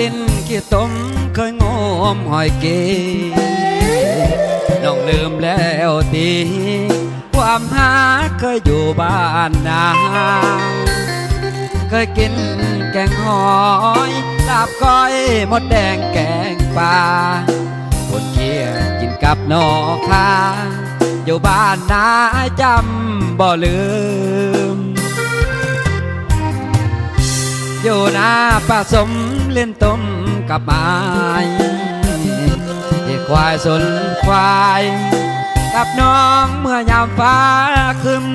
ดินขี้ตมเคยงมหอยเกน้องลืมแล้วตีความหาเคยอยู่บ้านนาเคยกินแกงหอยลาบก้อยมดแดงแกงปลาคนเคียกินกับนอคาอยู่บ้านนาจำบ่ลืม อยู่หน้าสม เล่นต้มกับไม้ที่ควายสนควาย กับน้องเมื่อยามฟ้าคึม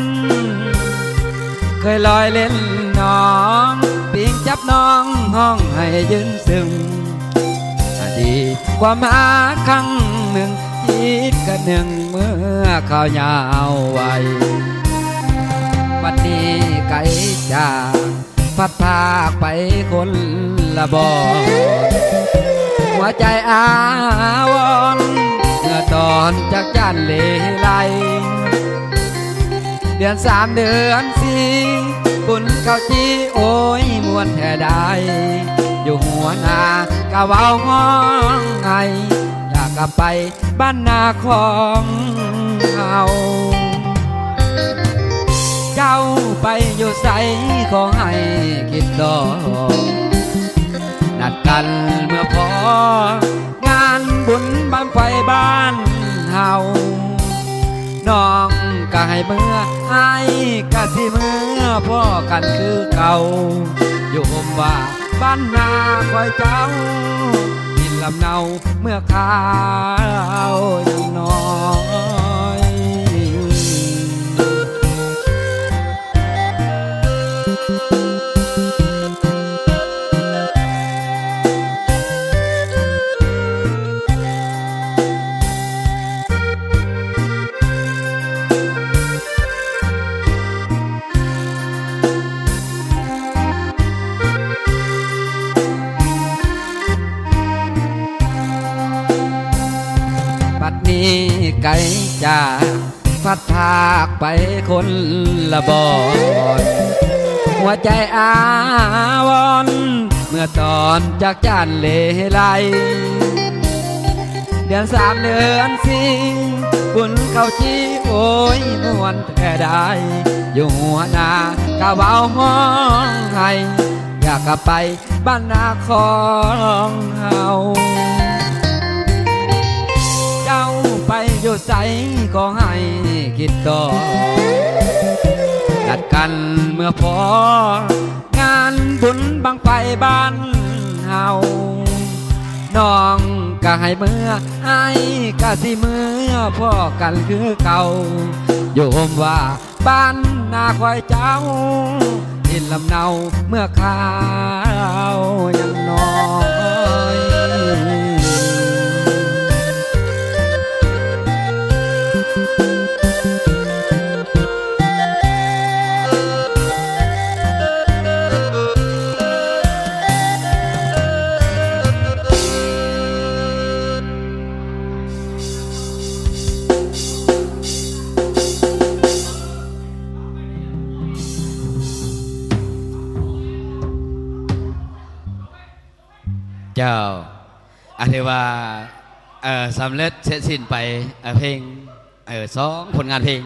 เคยลอยเล่นน้องปิงจับน้องห้องให้ยืนซึมอดีตความาครั้งหนึ่งคิดกันหนึ่งเมื่อข้าวยาวไววันนี้ไก่จากพัดพาไปคน ละบอหัวใจอาวรณ์เมื่อตอนจากจันเลไลเดือนสามเดือนสี่บุญเข้าจีโอ้ยมวนแท่ใดอยู่หัวหน้ากะเว้าห้องไงอยากกลับไปบ้านนาของเฮาเจ้าไปอยู่ใสขอให้คิดดอก กันเมื่อพอ งานบุญบังไฟบ้านเฮาน้องก็ให้เมื่อไอ้ก็สิเมื่อพ่อกันคือเก่า อยู่ห่มว่าบ้านนาคอยเจ้าดินลำเนาเมื่อข้าวยังน้อย บัดนี้ไก่จ่าพัดพากไปคนละบอนหัวใจอาวรณ์เมื่อตอนจากจานเลไลเดือนสามเดือนสี่บุญเข้าจีโอ้ยมวนแต่ได้อยู่หัวน้ากะเบาห้องให้อยากกลับไปบ้านนาของเฮา ไปอยู่ใสก็ให้คิดต่อนัดกันเมื่อพองานบุญบังไฟบ้านเฮาน้องก็ให้เมื่อไอ้ก็สิเมื่อพ่อกันคือเก่าโยมว่าบ้านนาควายเจ้าดินลำเนาเมื่อข้าวยังนอย เจ้าอันที่ว่าสำเร็จเสร็จสิ้นไปเเพลงเออสองผลงานเพลง